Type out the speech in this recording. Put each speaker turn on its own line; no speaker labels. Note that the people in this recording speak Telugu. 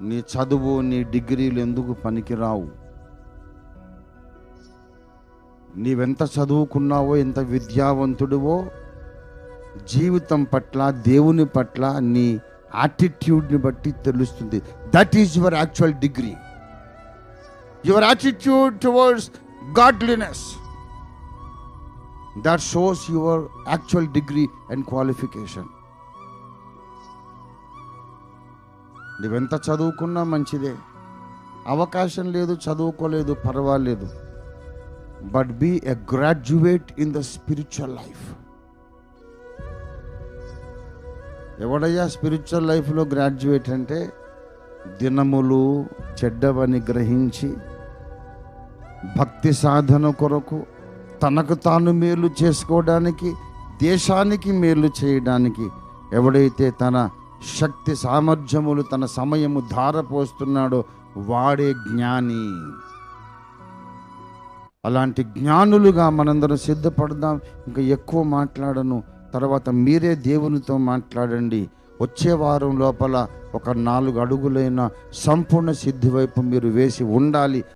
నీ చదువు నీ డిగ్రీలు ఎందుకు పనికిరావు? నీవెంత చదువుకున్నావో ఎంత విద్యావంతుడివో జీవితం పట్ల దేవుని పట్ల నీ యాటిట్యూడ్ని బట్టి తెలుస్తుంది. That is your actual degree your attitude towards godliness that shows your actual degree and qualification నువ్వెంత చదువుకున్నా మంచిదే. అవకాశం లేదు చదువుకోలేదు పర్వాలేదు. But be a graduate in the spiritual life ఎవడయ్యా spiritual లైఫ్లో గ్రాడ్యుయేట్ అంటే దినములు చెడ్డవని గ్రహించి భక్తి సాధన కొరకు తనకు తాను మేలు చేసుకోవడానికి దేశానికి మేలు చేయడానికి ఎవడైతే తన శక్తి సామర్థ్యములు తన సమయము ధారపోస్తున్నాడో వాడే జ్ఞాని. అలాంటి జ్ఞానులుగా మనందరం సిద్ధపడదాం. ఇంకా ఎక్కువ మాట్లాడను. తర్వాత మీరే దేవునితో మాట్లాడండి. వచ్చే వారం లోపల ఒక నాలుగు అడుగులైన సంపూర్ణ సిద్ధి వైపు మీరు వేసి ఉండాలి.